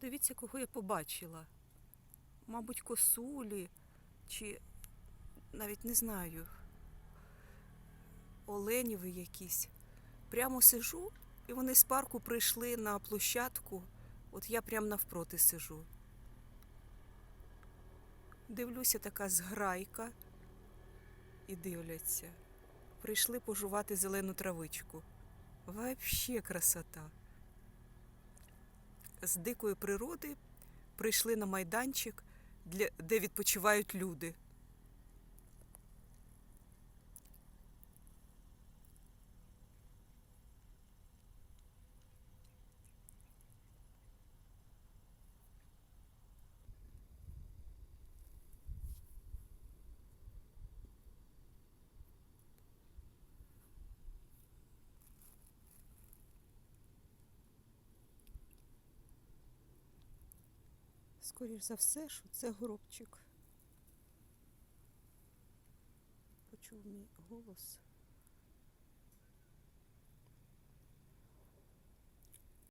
Подивіться, кого я побачила. Мабуть, косулі чи навіть не знаю. Оленєви якісь. Прямо сижу, і вони з парку прийшли на площадку. От я прямо навпроти сижу. Дивлюся, така зграйка і дивляться. Прийшли пожувати зелену травичку. Вообще красота. З дикої природи прийшли на майданчик, де відпочивають люди. Скоріш за все, що це горобчик. Почув мій голос.